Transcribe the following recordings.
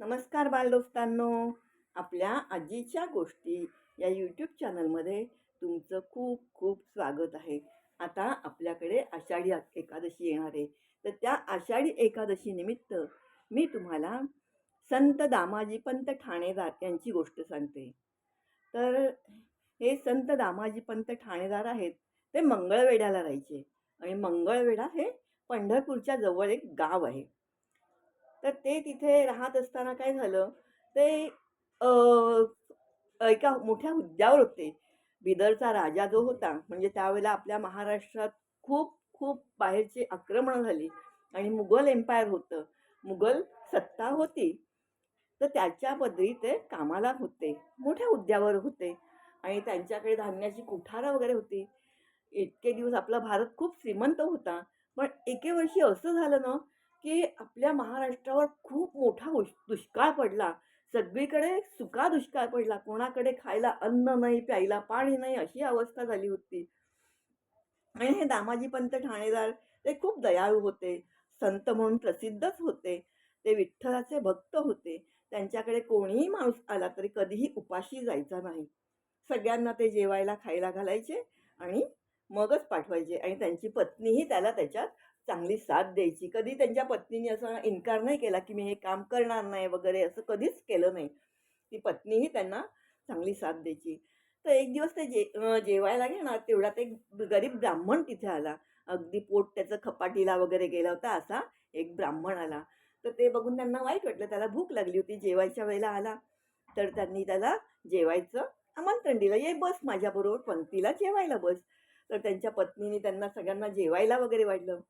नमस्कार बालदोस्तांनो. आपल्या आजीच्या गोष्टी या यूट्यूब चॅनलमध्ये तुमचं खूप खूप स्वागत आहे. आता आपल्याकडे आषाढी एकादशी येणार आहे. तर त्या आषाढी एकादशी निमित्त मी तुम्हाला संत दामाजी पंत ठाणेदार यांची गोष्ट सांगते. तर हे संत दामाजी पंत ठाणेदार आहेत ते मंगळवेढ्याला राहायचे. आणि मंगळवेढा हे पंढरपूरच्या जवळ एक गाव आहे. तर ते तिथे राहत असताना काय झालं ते एका मोठ्या हुद्द्यावर होते. बिदरचा राजा जो होता म्हणजे त्यावेळेला आपल्या महाराष्ट्रात खूप खूप बाहेरची आक्रमणं झाली आणि मुघल एम्पायर होतं. मुघल सत्ता होती. तर त्याच्या पदरी ते कामाला होते मोठ्या हुद्द्यावर होते आणि त्यांच्याकडे धान्याची कुठारं वगैरे होती. इतके दिवस आपला भारत खूप श्रीमंत होता. पण एके वर्षी असं झालं ना की आपल्या महाराष्ट्रावर खूप मोठा दुष्काळ पडला. सगळीकडे सुका दुष्काळ पडला. कोणाकडे खायला अन्न नाही प्यायला पाणी नाही अशी अवस्था झाली होती. आणि हे दामाजी पंत ठाणेदार ते खूप दयाळू होते. संत म्हणून प्रसिद्धच होते. ते विठ्ठलाचे भक्त होते. त्यांच्याकडे कोणीही माणूस आला तरी कधीही उपाशी जायचा नाही. सगळ्यांना ते जेवायला खायला घालायचे आणि मगच पाठवायचे. आणि त्यांची पत्नीही त्याला त्याच्यात चांगली साथ द्यायची. कधी त्यांच्या पत्नीने असं इन्कार नाही केला की मी हे काम करणार नाही वगैरे असं कधीच केलं नाही. ती पत्नीही त्यांना चांगली साथ द्यायची. तर एक दिवस ते जे जेवायला घेणार तेवढ्यात एक गरीब ब्राह्मण तिथे आला. अगदी पोट त्याचं खपाटीला वगैरे गेला होता असा एक ब्राह्मण आला. तर ते बघून त्यांना वाईट वाटलं. त्याला भूक लागली होती जेवायच्या वेळेला आला. तर त्यांनी त्याला जेवायचं आमंत्रण दिलं. ये बस माझ्याबरोबर पंक्तीला जेवायला बस. तर त्यांच्या पत्नीने त्यांना सगळ्यांना जेवायला वगैरे वाढलं.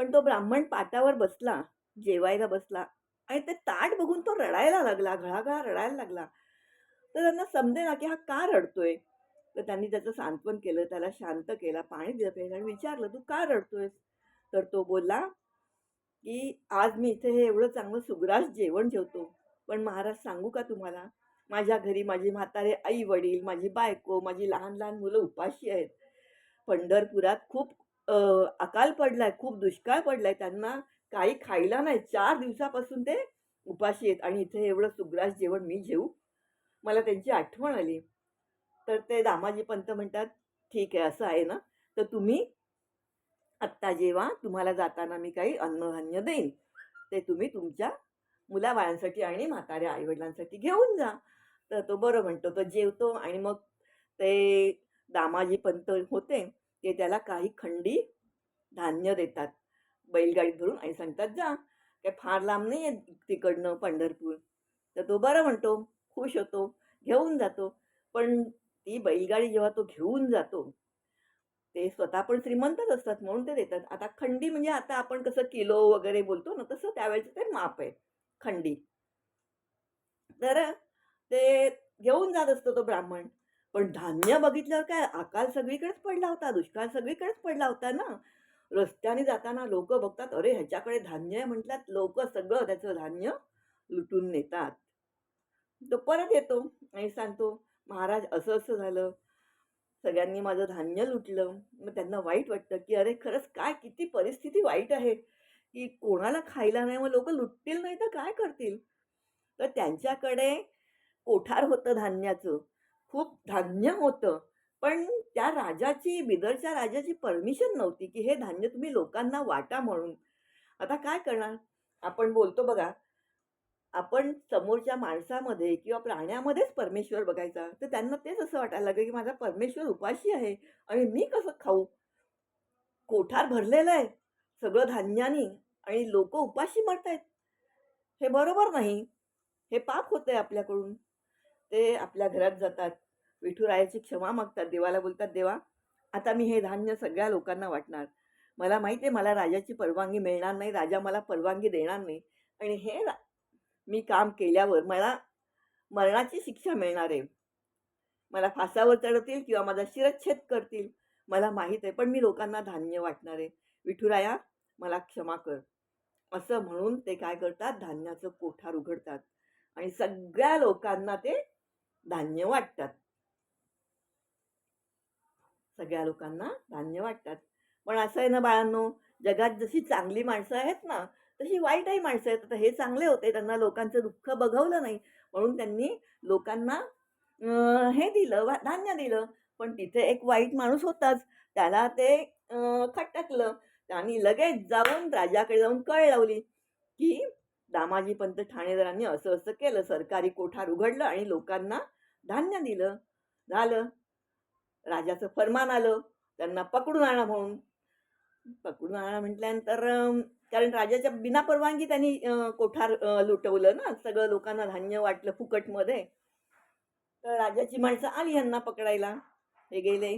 पण तो ब्राह्मण पाटावर बसला जेवायला बसला आणि ते ताट बघून तो रडायला लागला घळाघळा रडायला लागला. तर त्यांना समजे ना की हा का रडतोय? तर त्यांनी त्याचं सांत्वन केलं त्याला शांत केला पाणी दिलं प्यायला आणि विचारलं तू का रडतोयस? तर तो बोलला की आज मी इथे हे एवढं चांगलं सुग्रास जेवण जेवतो पण महाराज सांगू का तुम्हाला? माझ्या घरी माझी म्हातारे आई वडील माझी बायको माझी लहान लहान मुलं उपाशी आहेत. पंढरपुरात खूप अकाल पडलाय खूप दुष्काळ पडलाय त्यांना काही खायला नाही. चार दिवसापासून ते उपाशी आहेत आणि इथे एवढं सुग्रास जेवण मी जेवू मला त्यांची आठवण आली. तर ते दामाजी पंत म्हणतात ठीक आहे असं आहे ना? तर तुम्ही आत्ता जेव्हा तुम्हाला जाताना मी काही अन्नधान्य देईन. ते तुम्ही तुमच्या मुलाबाळांसाठी आणि म्हाताऱ्या आईवडिलांसाठी घेऊन जा. तर तो बरं म्हणतो. तो जेवतो आणि मग ते दामाजी पंत होते. ते त्याला काही खंडी धान्य देतात. बैलगाडीत भरून आणि सांगतात जा काय फार लांब नाही आहे तिकडनं पंढरपूर. तर तो बरं म्हणतो खुश होतो घेऊन जातो. पण ती बैलगाडी जेव्हा तो घेऊन जातो ते स्वतः पण श्रीमंतच असतात म्हणून ते देतात. आता खंडी म्हणजे आता आपण कसं किलो वगैरे बोलतो ना तसं त्यावेळेचं ते माप आहे खंडी. तर ते घेऊन जात असतो तो ब्राह्मण. पण धान्य बघितल्यावर काय अकाल सगळीकडेच पडला होता दुष्काळ सगळीकडेच पडला होता ना? रस्त्याने जाताना लोक बघतात अरे ह्याच्याकडे धान्य आहे म्हटल्यात लोक सगळं त्याचं धान्य लुटून नेतात. तो परत येतो आणि सांगतो महाराज असं असं झालं. सगळ्यांनी माझं धान्य लुटलं. मग त्यांना वाईट वाटतं की अरे खरंच काय किती परिस्थिती वाईट आहे की कोणाला खायला नाही मग लोक लुटतील नाही तर काय करतील? तर त्यांच्याकडे कोठार होतं धान्याचं. खूप धान्य होतं. पण त्या राजाची बिदरच्या राजाची परमिशन नव्हती की हे धान्य तुम्ही लोकांना वाटा म्हणून. आता काय करणार? आपण बोलतो बघा आपण समोरच्या माणसामध्ये किंवा प्राण्यामध्येच परमेश्वर बघायचा तर त्यांना तेच असं वाटायला लागलं की माझा परमेश्वर उपाशी आहे आणि मी कसं खाऊ? कोठार भरलेलं आहे सगळं धान्यानी आणि लोक उपाशी मरतायत. हे बरोबर नाही. हे पाप होतंय आपल्याकडून. ते आपल्या घरात जातात. विठुरायाची क्षमा मागतात देवाला बोलतात देवा आता मी हे धान्य सगळ्या लोकांना वाटणार. मला माहिती आहे मला राजाची परवानगी मिळणार नाही राजा मला परवानगी देणार नाही. आणि हे मी काम केल्यावर मला मरणाची शिक्षा मिळणार आहे. मला फासावर चढवतील किंवा माझा शिरच्छेद करतील. मला माहीत आहे पण मी लोकांना धान्य वाटणार आहे. विठुराया मला क्षमा कर. असं म्हणून ते काय करतात? धान्याचं कोठार उघडतात. आणि सगळ्या लोकांना ते धान्य वाटतात. सगळ्या लोकांना धान्य वाटतात. पण असं आहे ना बाळांनो जगात जशी चांगली माणसं आहेत ना तशी वाईटही माणसं आहेत. आता हे चांगले होते त्यांना लोकांचं दुःख बघवलं नाही. म्हणून त्यांनी लोकांना हे दिलं वा- धान्य दिलं. पण तिथे एक वाईट माणूस होताच. त्याला ते खटकलं. त्यांनी लगेच जाऊन राजाकडे जाऊन कळ लावली की दामाजी पंत ठाणेदारांनी असं असं केलं. सरकारी कोठार उघडलं आणि लोकांना धान्य दिलं. झालं. राजाचं फरमान आलं. त्यांना पकडून आणा म्हणून. पकडून आणा म्हटल्यानंतर कारण राजाच्या बिना परवानगी त्यांनी कोठार लुटवलं ना. सगळं लोकांना धान्य वाटलं फुकटमध्ये. तर राजाची माणसं आली यांना पकडायला. हे गेले.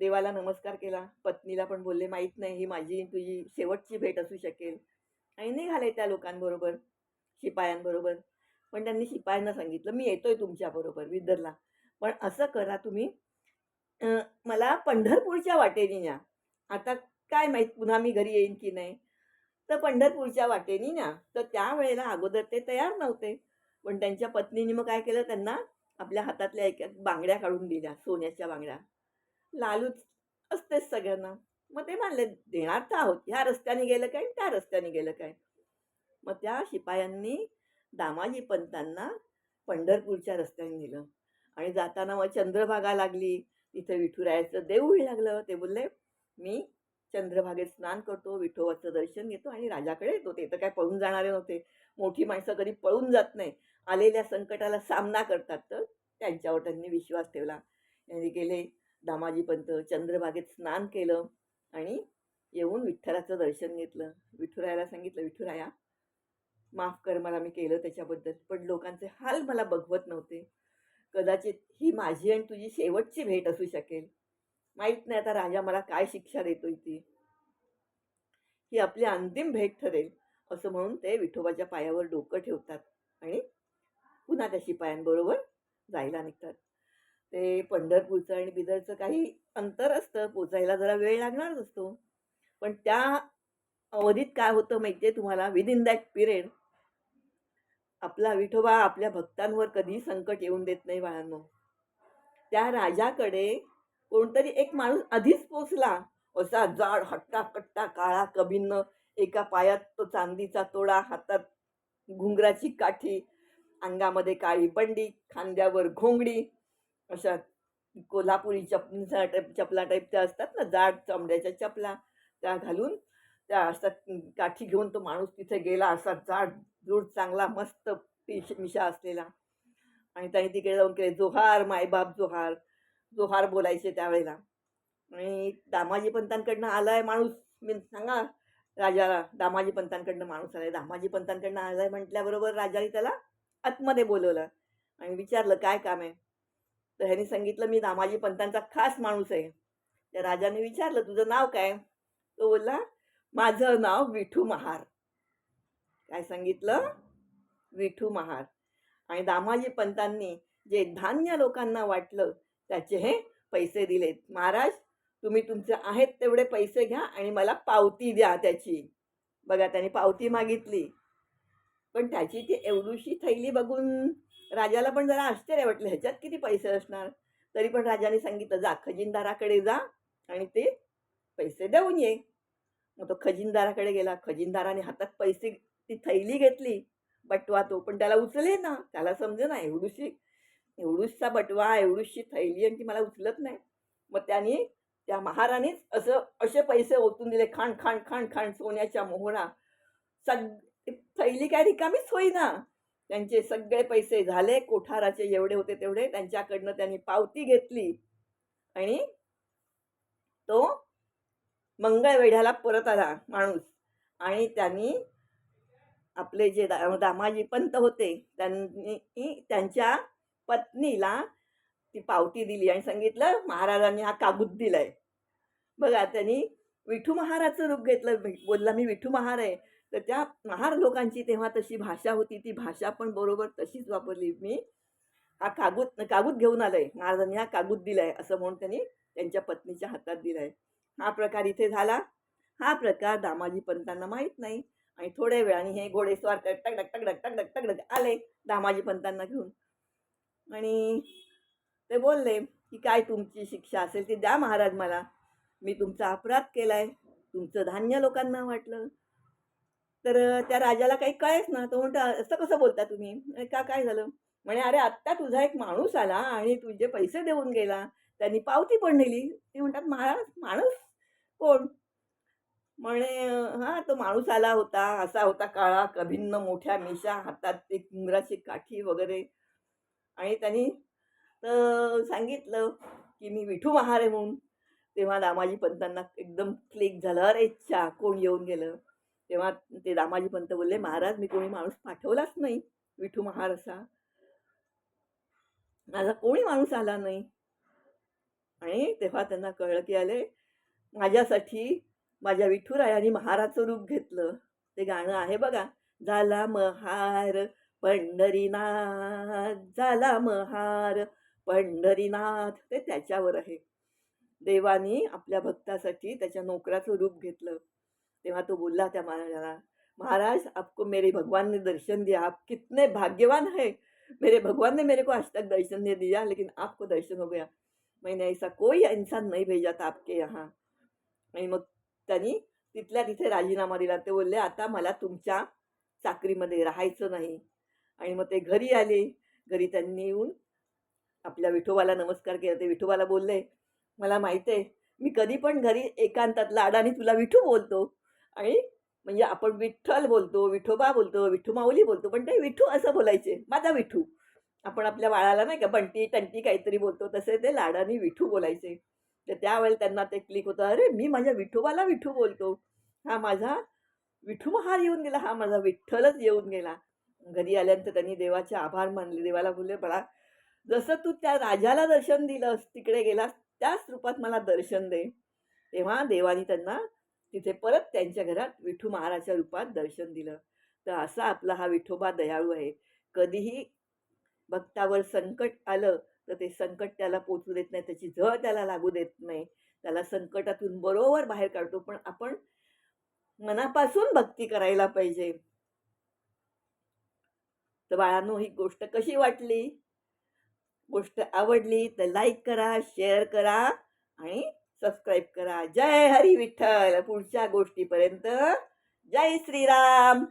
देवाला नमस्कार केला. पत्नीला पण बोलले माहीत नाही ही माझी तुझी शेवटची भेट असू शकेल. आणि निघाले त्या लोकांबरोबर. शिपायांबरोबर. पण त्यांनी शिपायांना सांगितलं मी येतोय तुमच्याबरोबर विदरला. पण असं करा तुम्ही मला पंढरपूरच्या वाटेने न्या. आता काय माहीत पुन्हा मी घरी येईन की नाही. तर पंढरपूरच्या वाटेने न्या. तर त्यावेळेला अगोदर ते तयार नव्हते. पण त्यांच्या पत्नीने मग काय केलं त्यांना आपल्या हातातल्या एक बांगड्या काढून दिल्या सोन्याच्या बांगड्या. लालूच असतेच सगळ्यांना. मग ते मानले देणार तर आहोत. ह्या रस्त्याने गेलं काय आणि त्या रस्त्याने गेलं काय? मग त्या शिपायांनी दामाजी पंतांना पंढरपूरच्या रस्त्याने नेलं. आणि जाताना मग चंद्रभागा लागली. तिथे विठुरायाचं देऊळ लागलं. ते बोलले मी चंद्रभागेत स्नान करतो विठोबाचं दर्शन घेतो आणि राजाकडे येतो. ते तर काय पळून जाणारे नव्हते. मोठी माणसं कधी पळून जात नाही. आलेल्या संकटाला सामना करतात. तर त्यांच्यावर त्यांनी विश्वास ठेवला. त्यांनी गेले दामाजी पंत चंद्रभागेत स्नान केलं आणि येऊन विठ्ठलाचं दर्शन घेतलं. विठुरायाला सांगितलं विठुराया माफ कर मला मी केलं त्याच्याबद्दल. पण लोकांचे हाल मला बघवत नव्हते. कदाचित ही माझी आणि तुझी शेवटची भेट असू शकेल. माहीत नाही आता राजा मला काय शिक्षा देतोय ती. ही आपली अंतिम भेट ठरेल असं म्हणून ते विठोबाच्या पायावर डोकं ठेवतात आणि पुन्हा त्या शिपायांबरोबर जायला निघतात. ते पंढरपूरचं आणि बिदरचं काही अंतर असतं पोचायला जरा वेळ लागणारच असतो. पण त्या अवधीत काय होतं माहिती आहे तुम्हाला? विदिन दॅट पिरियड आपला विठोबा आपल्या भक्तांवर कधी संकट येऊन देत नाही बाळांनो. त्या राजाकडे कोणतरी एक माणूस आधीच पोचला असा जाड हट्टा कट्टा काळा कभिन्न एका पायात तो चांदीचा तोडा हातात घुंगराची काठी अंगामध्ये काळी बंडी खांद्यावर घोंगडी अशा कोल्हापुरी चपचा टाईप चपला टाईपच्या असतात ना जाड चमड्याच्या चपला त्या घालून त्या असा काठी घेऊन तो माणूस तिथे गेला. असा जाड जूड चांगला मस्त पिश मिशा असलेला. आणि त्याने तिकडे जाऊन केले जोहार मायबाप जोहार. जोहार बोलायचे त्यावेळेला. आणि दामाजी पंतांकडनं आलाय माणूस मी सांगा राजाला दामाजी पंतांकडनं माणूस आलाय. दामाजी पंतांकडनं आलाय म्हटल्याबरोबर राजाने त्याला आतमध्ये बोलवलं आणि विचारलं काय काम आहे? तर ह्याने सांगितलं मी दामाजी पंतांचा खास माणूस आहे. त्या राजाने विचारलं तुझं नाव काय? तो बोलला माझं नाव विठू महार. काय सांगितलं? विठू महार. आणि दामाजी पंतांनी जे धान्य लोकांना वाटलं त्याचे हे पैसे दिलेत. महाराज तुम्ही तुमचे आहेत तेवढे पैसे घ्या आणि मला पावती द्या त्याची. बघा त्याने पावती मागितली. पण त्याची ती एवढीशी थैली बघून राजाला पण जरा आश्चर्य वाटलं. ह्याच्यात किती पैसे असणार? तरी पण राजाने सांगितलं जा खजिनदाराकडे जा आणि ते पैसे देऊन ये. मग तो खजिनदाराकडे गेला. खजिनदाराने हातात पैसे ती थैली घेतली बटवा तो. पण त्याला उचले ना त्याला समजे ना एवढीशी एवढूशचा बटवा एवढूशी थैली आणि ती मला उचलत नाही. मग त्याने त्या महाराणीच असं असे पैसे ओतून दिले खाण खाण खाण खाण सोन्याच्या मोहरा. सग थैली काय रिकामीच होईना. त्यांचे सगळे पैसे झाले कोठाराचे जेवढे होते तेवढे त्यांच्याकडनं त्यांनी पावती घेतली. आणि तो मंगळवेढ्याला परत आला माणूस. आणि त्यांनी आपले जे दा दामाजी पंत होते त्यांनी त्यांच्या पत्नीला ती पावती दिली आणि सांगितलं महाराजांनी हा कागूद आहे बघा त्यांनी विठू महाराजचं रूप घेतलं. बोलला मी विठू महार आहे. तर त्या महार लोकांची तेव्हा तशी भाषा होती ती भाषा पण बरोबर तशीच वापरली. मी हा कागूद कागूद घेऊन आलाय. महाराजांनी हा कागूद दिला आहे असं म्हणून त्यांनी त्यांच्या पत्नीच्या हातात दिला आहे हा प्रकार इथे झाला. हा प्रकार दामाजी पंतांना माहीत नाही. आणि थोड्या वेळाने हे घोडे स्वार टकडक टकडक टकडक टकडक आले दामाजी पंतांना घेऊन. आणि ते बोलले की काय तुमची शिक्षा असेल ती द्या महाराज मला. मी तुमचा अपराध केला आहे तुमचं धान्य लोकांना वाटलं. तर त्या राजाला काही कळेच ना. तो म्हणतो असं कसं बोलता तुम्ही? का काय झालं? म्हणे अरे आत्ता तुझा एक माणूस आला आणि तुझे पैसे देऊन गेला. त्यांनी पावती पण नेली. ते म्हणतात महाराज माणूस? कोण? म्हणे हां तो माणूस आला होता असा होता काळा कभिन्न मोठ्या मिशा हातात ते कुंगराची काठी वगैरे. आणि त्यांनी तर सांगितलं की मी विठू महार आहे म्हणून. तेव्हा दामाजी पंतांना एकदम क्लिक झालं. अरे इच्छा कोण येऊन गेलं? तेव्हा ते दामाजी पंत बोलले महाराज मी कोणी माणूस पाठवलाच नाही विठू महार असा. माझा कोणी माणूस आला नाही. आणि तेव्हा त्यांना कळलं की आले माझ्यासाठी माझ्या विठुरायाने महाराचं रूप घेतलं. ते गाणं आहे बघा. झाला महार पंढरीनाथ झाला महार पंढरीनाथ. ते त्याच्यावर आहे. देवानी आपल्या भक्तासाठी त्याच्या नोकराचं रूप घेतलं. तेव्हा तो बोलला त्या महाराजाला महाराज आपको मेरे भगवान ने दर्शन दिया. आप कितने भाग्यवान है. मेरे भगवान ने मेरे को आज तक दर्शन नहीं दिया लेकिन आपको दर्शन हो गया. मैंने ऐसा कोई इंसान नहीं भेजा था आपके यहाँ. आणि मग त्यांनी तिथल्या तिथे राजीनामा दिला. ते बोलले आता मला तुमच्या चाकरीमध्ये राहायचं नाही. आणि मग ते घरी आले. घरी त्यांनी येऊन आपल्या विठोबाला नमस्कार केला. ते विठोबाला बोलले मला माहीत आहे मी कधी पण घरी एकांतात लाडाने तुला विठू बोलतो. आणि म्हणजे आपण विठ्ठल बोलतो विठोबा बोलतो विठू माऊली बोलतो पण ते विठू असं बोलायचे. माझा विठू. आपण आपल्या बाळाला नाही का बंटी टंटी काहीतरी बोलतो तसे ते लाडाने विठू बोलायचे. तर त्यावेळेला त्यांना ते क्लिक होतं अरे मी माझ्या विठोबाला विठू बोलतो. हा माझा विठू महार येऊन गेला हा माझा विठ्ठलच येऊन गेला. घरी आल्यानंतर त्यांनी देवाचे आभार मानले देवाला बोलले बळा जसं तू त्या राजाला दर्शन दिलंस तिकडे गेलास त्याच रूपात मला दर्शन दे. तेव्हा देवानी त्यांना तिथे परत त्यांच्या घरात विठू महाराजच्या रूपात दर्शन दिलं. तर असा आपला हा विठोबा दयाळू आहे. कधीही भक्तावर संकट आलं तर ते संकट त्याला पोचू देत नाही त्याची झळ त्याला लागू देत नाही. त्याला संकटातून बरोबर बाहेर काढतो. पण आपण मनापासून भक्ती करायला पाहिजे. तर बाळांनो ही गोष्ट कशी वाटली? गोष्ट आवडली तर लाईक करा शेअर करा आणि सबस्क्राईब करा. जय हरी विठ्ठल. पुढच्या गोष्टीपर्यंत जय श्रीराम.